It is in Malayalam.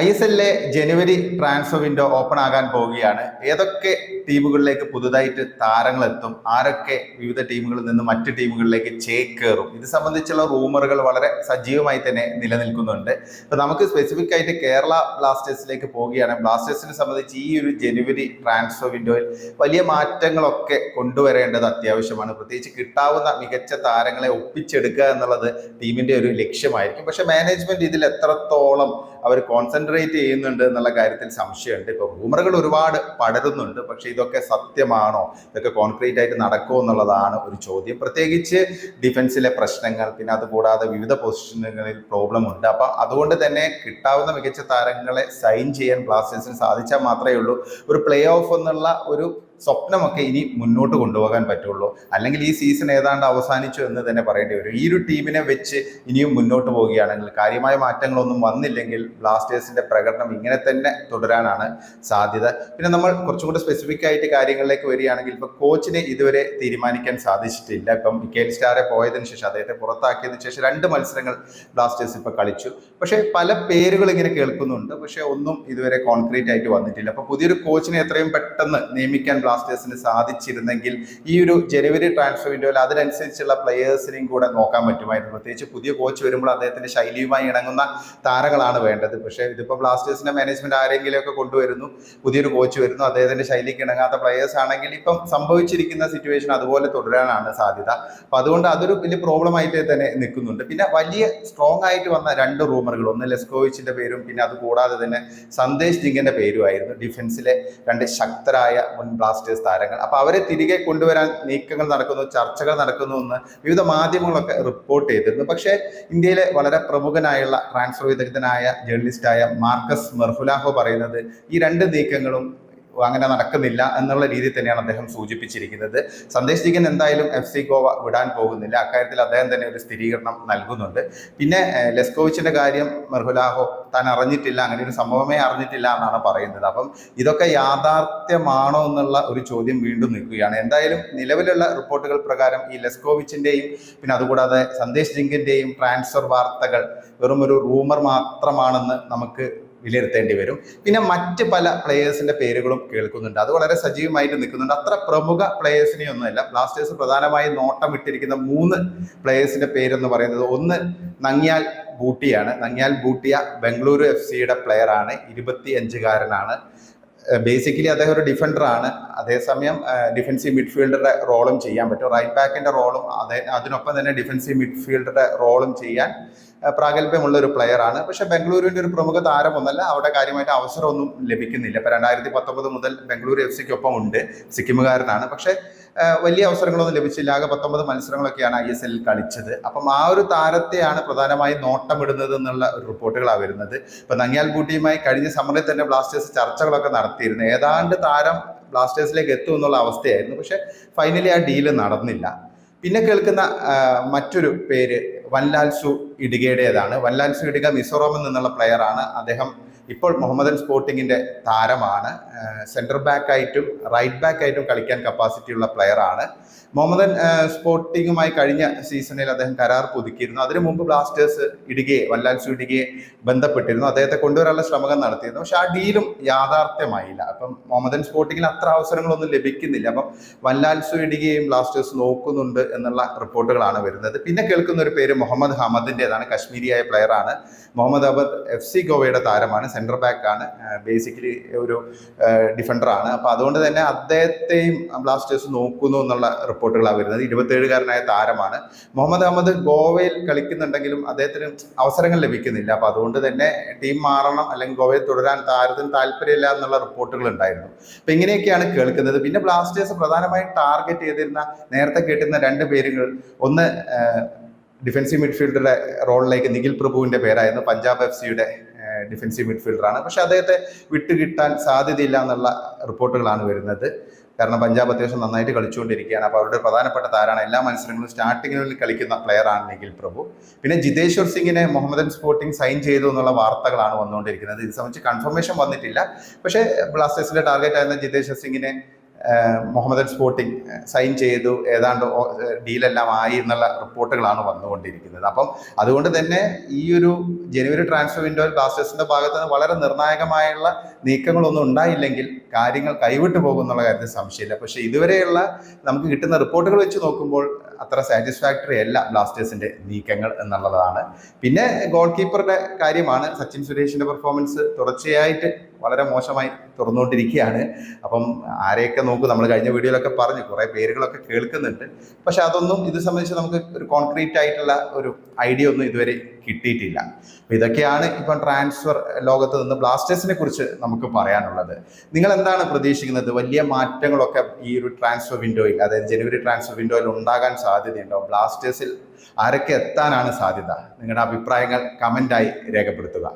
ഐ എസ് എല്ലിലെ ജനുവരി ട്രാൻസ്ഫർ വിൻഡോ ഓപ്പൺ ആകാൻ പോവുകയാണ്. ഏതൊക്കെ ടീമുകളിലേക്ക് പുതുതായിട്ട് താരങ്ങൾ എത്തും ആരൊക്കെ വിവിധ ടീമുകളിൽ നിന്ന് മറ്റ് ടീമുകളിലേക്ക് ചേക്കേറും? ഇത് സംബന്ധിച്ചുള്ള റൂമറുകൾ വളരെ സജീവമായി തന്നെ നിലനിൽക്കുന്നുണ്ട്. അപ്പൊ നമുക്ക് സ്പെസിഫിക് ആയിട്ട് കേരള ബ്ലാസ്റ്റേഴ്സിലേക്ക് പോവുകയാണ്. ബ്ലാസ്റ്റേഴ്സിനെ സംബന്ധിച്ച് ഈ ഒരു ജനുവരി ട്രാൻസ്ഫർ വിൻഡോയിൽ വലിയ മാറ്റങ്ങളൊക്കെ കൊണ്ടുവരേണ്ടത് അത്യാവശ്യമാണ്. പ്രത്യേകിച്ച് കിട്ടാവുന്ന മികച്ച താരങ്ങളെ ഒപ്പിച്ചെടുക്കുക എന്നുള്ളത് ടീമിന്റെ ഒരു ലക്ഷ്യമായിരിക്കും. പക്ഷെ മാനേജ്മെന്റ് ഇതിൽ എത്രത്തോളം അവർ കോൺസെൻട്രേറ്റ് ചെയ്യുന്നുണ്ട് എന്നുള്ള കാര്യത്തിൽ സംശയമുണ്ട്. ഇപ്പോൾ റൂമറുകൾ ഒരുപാട് പടരുന്നുണ്ട്. പക്ഷേ ഇതൊക്കെ സത്യമാണോ? ഇതൊക്കെ കോൺക്രീറ്റ് ആയിട്ട് നടക്കുമോ എന്നുള്ളതാണ് ഒരു ചോദ്യം. പ്രത്യേകിച്ച് ഡിഫൻസിലെ പ്രശ്നങ്ങൾ പിന്നെ അതുകൂടാതെ വിവിധ പൊസിഷനുകളിൽ പ്രോബ്ലം ഉണ്ട്. അപ്പോൾ അതുകൊണ്ട് തന്നെ കിട്ടാവുന്ന മികച്ച താരങ്ങളെ സൈൻ ചെയ്യാൻ ബ്ലാസ്റ്റേഴ്സിന് സാധിച്ചാൽ മാത്രമേ ഉള്ളൂ. ഒരു പ്ലേ ഓഫ് എന്നുള്ള ഒരു സ്വപ്നമൊക്കെ ഇനി മുന്നോട്ട് കൊണ്ടുപോകാൻ പറ്റുള്ളൂ. അല്ലെങ്കിൽ ഈ സീസൺ ഏതാണ്ട് അവസാനിച്ചു എന്ന് തന്നെ പറയേണ്ടി വരും. ഈ ഒരു ടീമിനെ വെച്ച് ഇനിയും മുന്നോട്ട് പോവുകയാണെങ്കിൽ കാര്യമായ മാറ്റങ്ങളൊന്നും വന്നില്ലെങ്കിൽ ബ്ലാസ്റ്റേഴ്സിന്റെ പ്രകടനം ഇങ്ങനെ തന്നെ തുടരാനാണ് സാധ്യത. പിന്നെ നമ്മൾ കുറച്ചും കൂടി സ്പെസിഫിക് ആയിട്ട് കാര്യങ്ങളിലേക്ക് വരികയാണെങ്കിൽ ഇപ്പൊ കോച്ചിനെ ഇതുവരെ തീരുമാനിക്കാൻ സാധിച്ചിട്ടില്ല. ഇപ്പം മിക്കേൽ സ്റ്റാറെ പോയതിനു ശേഷം അദ്ദേഹത്തെ പുറത്താക്കിയതിനു ശേഷം രണ്ട് മത്സരങ്ങൾ ബ്ലാസ്റ്റേഴ്സ് ഇപ്പൊ കളിച്ചു. പക്ഷേ പല പേരുകൾ ഇങ്ങനെ കേൾക്കുന്നുണ്ട്. പക്ഷേ ഒന്നും ഇതുവരെ കോൺക്രീറ്റ് ആയിട്ട് വന്നിട്ടില്ല. അപ്പൊ പുതിയൊരു കോച്ചിനെ എത്രയും പെട്ടെന്ന് നിയമിക്കാൻ ബ്ലാസ്റ്റേഴ്സിന് സാധിച്ചിരുന്നെങ്കിൽ ഈ ഒരു ജനുവരി ട്രാൻസ്ഫർ വിൻഡോയിൽ അതിനനുസരിച്ചുള്ള പ്ലെയേഴ്സിനെയും കൂടെ നോക്കാൻ പറ്റുമായിരുന്നു. പ്രത്യേകിച്ച് പുതിയ കോച്ച് വരുമ്പോൾ അദ്ദേഹത്തിന്റെ ശൈലിയുമായി ഇണങ്ങുന്ന താരങ്ങളാണ് വേണ്ടത്. പക്ഷേ ഇതിപ്പോൾ ബ്ലാസ്റ്റേഴ്സിന്റെ മാനേജ്മെന്റ് ആരെങ്കിലുമൊക്കെ കൊണ്ടുവരുന്നു പുതിയൊരു കോച്ച് വരുന്നു അദ്ദേഹത്തിന്റെ ശൈലിക്ക് ഇണങ്ങാത്ത പ്ലെയേഴ്സ് ആണെങ്കിൽ ഇപ്പം സംഭവിച്ചിരിക്കുന്ന സിറ്റുവേഷൻ അതുപോലെ തുടരാനാണ് സാധ്യത. അപ്പൊ അതുകൊണ്ട് അതൊരു വലിയ പ്രോബ്ലം ആയിട്ട് തന്നെ നിൽക്കുന്നുണ്ട്. പിന്നെ വലിയ സ്ട്രോങ് ആയിട്ട് വന്ന രണ്ട് റൂമറുകൾ ഒന്ന് ലെസ്കോവിച്ചിന്റെ പേരും പിന്നെ അത് കൂടാതെ തന്നെ സന്ദേശ് സിംഗിന്റെ പേരുമായിരുന്നു. ഡിഫൻസിലെ രണ്ട് ശക്തരായ മുൻ ബ്ലാസ്റ്റേഴ്സ് താരങ്ങൾ അപ്പൊ അവരെ തിരികെ കൊണ്ടുവരാൻ നീക്കങ്ങൾ നടക്കുന്നു ചർച്ചകൾ നടക്കുന്നു എന്ന് വിവിധ മാധ്യമങ്ങളൊക്കെ റിപ്പോർട്ട് ചെയ്തിരുന്നു. പക്ഷേ ഇന്ത്യയിലെ വളരെ പ്രമുഖനായുള്ള ട്രാൻസ്ഫർ വിദഗ്ധനായ ജേർണലിസ്റ്റായ മാർക്കസ് മെർഫുലാഹോ പറയുന്നത് ഈ രണ്ട് നീക്കങ്ങളും അങ്ങനെ നടക്കുന്നില്ല എന്നുള്ള രീതിയിൽ തന്നെയാണ് അദ്ദേഹം സൂചിപ്പിച്ചിരിക്കുന്നത്. സന്ദേശ് ജിഗൻ എന്തായാലും എഫ് സി ഗോവ വിടാൻ പോകുന്നില്ല. അക്കാര്യത്തിൽ അദ്ദേഹം തന്നെ ഒരു സ്ഥിരീകരണം നൽകുന്നുണ്ട്. പിന്നെ ലെസ്കോവിച്ചിന്റെ കാര്യം മെർഹുലാഹോ താൻ അറിഞ്ഞിട്ടില്ല അങ്ങനെ ഒരു സംഭവമേ അറിഞ്ഞിട്ടില്ല എന്നാണ് പറയുന്നത്. അപ്പം ഇതൊക്കെ യാഥാർത്ഥ്യമാണോ എന്നുള്ള ഒരു ചോദ്യം വീണ്ടും നിൽക്കുകയാണ്. എന്തായാലും നിലവിലുള്ള റിപ്പോർട്ടുകൾ പ്രകാരം ഈ ലെസ്കോവിച്ചിന്റെയും പിന്നെ അതുകൂടാതെ സന്ദേശ് ജിങ്കിന്റെയും ട്രാൻസ്ഫർ വാർത്തകൾ വെറും ഒരു റൂമർ മാത്രമാണെന്ന് നമുക്ക് വിലയിരുത്തേണ്ടി വരും. പിന്നെ മറ്റ് പല പ്ലേയേഴ്സിന്റെ പേരുകളും കേൾക്കുന്നുണ്ട്. അത് വളരെ സജീവമായിട്ട് നിൽക്കുന്നുണ്ട്. അത്ര പ്രമുഖ പ്ലേയേഴ്സിനെ ഒന്നുമല്ല ബ്ലാസ്റ്റേഴ്സ് പ്രധാനമായും നോട്ടം ഇട്ടിരിക്കുന്ന മൂന്ന് പ്ലേയേഴ്സിന്റെ പേരെന്ന് പറയുന്നത് ഒന്ന് നങ്ങിയാൽ ബൂട്ടിയാണ്. നങ്ങിയാൽ ബൂട്ടിയ ബംഗളൂരു എഫ് സിയുടെ പ്ലെയറാണ് ഇരുപത്തി അഞ്ചുകാരനാണ് ബേസിക്കലി അദ്ദേഹം ഒരു ഡിഫൻഡർ ആണ്. അതേസമയം ഡിഫൻസീവ് മിഡ്ഫീൽഡറുടെ റോളും ചെയ്യാൻ പറ്റും. റൈറ്റ് ബാക്കിന്റെ റോളും അതേ അതിനൊപ്പം തന്നെ ഡിഫൻസീവ് മിഡ്ഫീൽഡറുടെ റോളും ചെയ്യാൻ പ്രാഗൽഭ്യമുള്ള ഒരു പ്ലെയർ ആണ്. പക്ഷെ ബംഗളൂരുവിന്റെ ഒരു പ്രമുഖ താരമൊന്നല്ല അവിടെ കാര്യമായിട്ട് അവസരമൊന്നും ലഭിക്കുന്നില്ല. ഇപ്പം രണ്ടായിരത്തി പത്തൊമ്പത് മുതൽ ബംഗളൂരു എഫ് സിക്കൊപ്പം ഉണ്ട്. സിക്കിമുകാരനാണ്. പക്ഷെ വലിയ അവസരങ്ങളൊന്നും ലഭിച്ചില്ല. ആകെ പത്തൊമ്പത് മത്സരങ്ങളൊക്കെയാണ് ഐ എസ് എല്ലിൽ കളിച്ചത്. അപ്പം ആ ഒരു താരത്തെയാണ് പ്രധാനമായും നോട്ടമിടുന്നത് എന്നുള്ള ഒരു റിപ്പോർട്ടുകളാണ് വരുന്നത്. ഇപ്പം നങ്ങിയാൽ ബൂട്ടിയുമായി കഴിഞ്ഞ സമ്മറിൽ തന്നെ ബ്ലാസ്റ്റേഴ്സ് ചർച്ചകളൊക്കെ നടത്തിയിരുന്നു. ഏതാണ്ട് താരം ബ്ലാസ്റ്റേഴ്സിലേക്ക് എത്തും എന്നുള്ള അവസ്ഥയായിരുന്നു. പക്ഷേ ഫൈനലി ആ ഡീൽ നടന്നില്ല. പിന്നെ കേൾക്കുന്ന മറ്റൊരു പേര് വൻലാൽസു ഇടുകയുടേതാണ്. വൻലാൽസു ഇടുക മിസോറാമിൽ നിന്നുള്ള പ്ലെയറാണ്. അദ്ദേഹം ഇപ്പോൾ മുഹമ്മദൻ സ്പോർട്ടിങ്ങിന്റെ താരമാണ്. സെന്റർ ബാക്ക് ആയിട്ടും റൈറ്റ് ബാക്ക് ആയിട്ടും കളിക്കാൻ കപ്പാസിറ്റി ഉള്ള പ്ലെയറാണ് മുഹമ്മദൻ സ്പോർട്ടിങ്ങുമായി കഴിഞ്ഞ സീസണിൽ അദ്ദേഹം കരാർ പുതുക്കിയിരുന്നു. അതിനു മുമ്പ് ബ്ലാസ്റ്റേഴ്സ് ഇടുകയെ വല്ലാൽസു ഇടുകയെ ബന്ധപ്പെട്ടിരുന്നു. അദ്ദേഹത്തെ കൊണ്ടുവരാനുള്ള ശ്രമം നടത്തിയിരുന്നു. പക്ഷെ ആ ഡീലും യാഥാർത്ഥ്യമായില്ല. അപ്പം മുഹമ്മദൻ സ്പോർട്ടിങ്ങിന് അത്ര അവസരങ്ങളൊന്നും ലഭിക്കുന്നില്ല. അപ്പം വല്ലാൽസു ഇടുകയും ബ്ലാസ്റ്റേഴ്സ് നോക്കുന്നുണ്ട് എന്നുള്ള റിപ്പോർട്ടുകളാണ് വരുന്നത്. പിന്നെ കേൾക്കുന്ന ഒരു പേര് മുഹമ്മദ് ഹമദിന്റെതാണ്. കശ്മീരിയായ പ്ലെയറാണ് മുഹമ്മദ് അബദ് എഫ് സി ഗോവയുടെ താരമാണ്. സെന്റർ ആണ്. ബേസിക്കലി ഒരു ഡിഫൻഡറാണ് അപ്പോൾ അതുകൊണ്ട് തന്നെ അദ്ദേഹത്തെയും ബ്ലാസ്റ്റേഴ്സ് നോക്കുന്നു എന്നുള്ള റിപ്പോർട്ടുകളാണ് വരുന്നത്. ഇരുപത്തേഴുകാരനായ താരമാണ്. മുഹമ്മദ് അഹമ്മദ് ഗോവയിൽ കളിക്കുന്നുണ്ടെങ്കിലും അദ്ദേഹത്തിന് അവസരങ്ങൾ ലഭിക്കുന്നില്ല. അപ്പോൾ അതുകൊണ്ട് തന്നെ ടീം മാറണം അല്ലെങ്കിൽ ഗോവയിൽ തുടരാൻ താരത്തിന് താല്പര്യമില്ല എന്നുള്ള റിപ്പോർട്ടുകൾ ഉണ്ടായിരുന്നു. അപ്പം ഇങ്ങനെയൊക്കെയാണ് കേൾക്കുന്നത്. പിന്നെ ബ്ലാസ്റ്റേഴ്സ് പ്രധാനമായും ടാർഗറ്റ് ചെയ്തിരുന്ന നേരത്തെ കേട്ടിരുന്ന രണ്ട് പേരുകൾ. ഒന്ന് ഡിഫൻസീവ് മിഡ്ഫീൽഡറുടെ റോളിലേക്ക് നിഖിൽ പ്രഭുവിന്റെ പേരായിരുന്നു. പഞ്ചാബ് എഫ് സിയുടെ ഡിഫൻസീവ് മിഡ്ഫീൽഡറാണ് പക്ഷെ അദ്ദേഹത്തെ വിട്ടുകിട്ടാൻ സാധ്യതയില്ല എന്നുള്ള റിപ്പോർട്ടുകളാണ് വരുന്നത്. കാരണം പഞ്ചാബ് അത്യാവശ്യം നന്നായിട്ട് കളിച്ചുകൊണ്ടിരിക്കുകയാണ്. അപ്പോൾ അവരുടെ പ്രധാനപ്പെട്ട താരാണ് എല്ലാ മത്സരങ്ങളും സ്റ്റാർട്ടിങ്ങിൽ കളിക്കുന്ന പ്ലെയറാണ് നിഖിൽ പ്രഭു. പിന്നെ ജിതേശ്വർ സിംഗിനെ മുഹമ്മദൻ സ്പോർട്ടിംഗ് സൈൻ ചെയ്തു എന്നുള്ള വാർത്തകളാണ് വന്നുകൊണ്ടിരിക്കുന്നത്. ഇത് സംബന്ധിച്ച് കൺഫർമേഷൻ വന്നിട്ടില്ല. പക്ഷേ ബ്ലാസ്റ്റേഴ്സിന്റെ ടാർഗറ്റ് ആയിരുന്ന ജിതേശ്വർ സിംഗിനെ മുഹമ്മദൻ സ്പോർട്ടിംഗ് സൈൻ ചെയ്തു. ഏതാണ്ട് ഡീലെല്ലാം ആയി എന്നുള്ള റിപ്പോർട്ടുകളാണ് വന്നുകൊണ്ടിരിക്കുന്നത്. അപ്പം അതുകൊണ്ട് തന്നെ ഈ ഒരു ജനുവരി ട്രാൻസ്ഫർ വിൻഡോയിൽ ബ്ലാസ്റ്റേഴ്സിന്റെ ഭാഗത്ത് നിന്ന് വളരെ നിർണായകമായുള്ള നീക്കങ്ങളൊന്നും ഉണ്ടായില്ലെങ്കിൽ കാര്യങ്ങൾ കൈവിട്ടു പോകുന്നുള്ള കാര്യത്തിൽ സംശയമില്ല. പക്ഷെ ഇതുവരെയുള്ള നമുക്ക് കിട്ടുന്ന റിപ്പോർട്ടുകൾ വെച്ച് നോക്കുമ്പോൾ അത്ര സാറ്റിസ്ഫാക്ടറി അല്ല ബ്ലാസ്റ്റേഴ്സിന്റെ നീക്കങ്ങൾ എന്നുള്ളതാണ്. പിന്നെ ഗോൾ കീപ്പറുടെ കാര്യമാണ് സച്ചിൻ സുരേഷിന്റെ പെർഫോമൻസ് തുടർച്ചയായിട്ട് വളരെ മോശമായി തുറന്നുകൊണ്ടിരിക്കുകയാണ്. അപ്പം ആരെയൊക്കെ നോക്കും നമ്മൾ കഴിഞ്ഞ വീഡിയോയിലൊക്കെ പറഞ്ഞു കുറേ പേരുകളൊക്കെ കേൾക്കുന്നുണ്ട്. പക്ഷെ അതൊന്നും ഇത് സംബന്ധിച്ച് നമുക്ക് ഒരു കോൺക്രീറ്റ് ആയിട്ടുള്ള ഒരു ഐഡിയ ഒന്നും ഇതുവരെ കിട്ടിയിട്ടില്ല. അപ്പം ഇതൊക്കെയാണ് ഇപ്പം ട്രാൻസ്ഫർ ലോകത്ത് നിന്ന് ബ്ലാസ്റ്റേഴ്സിനെ കുറിച്ച് നമുക്ക് പറയാനുള്ളത്. നിങ്ങൾ എന്താണ് പ്രതീക്ഷിക്കുന്നത്? വലിയ മാറ്റങ്ങളൊക്കെ ഈ ഒരു ട്രാൻസ്ഫർ വിൻഡോയിൽ അതായത് ജനുവരി ട്രാൻസ്ഫർ വിൻഡോയിൽ ഉണ്ടാകാൻ സാധ്യതയുണ്ടോ? ബ്ലാസ്റ്റേഴ്സിൽ ആരൊക്കെ എത്താനാണ് സാധ്യത? നിങ്ങളുടെ അഭിപ്രായങ്ങൾ കമന്റായി രേഖപ്പെടുത്തുക.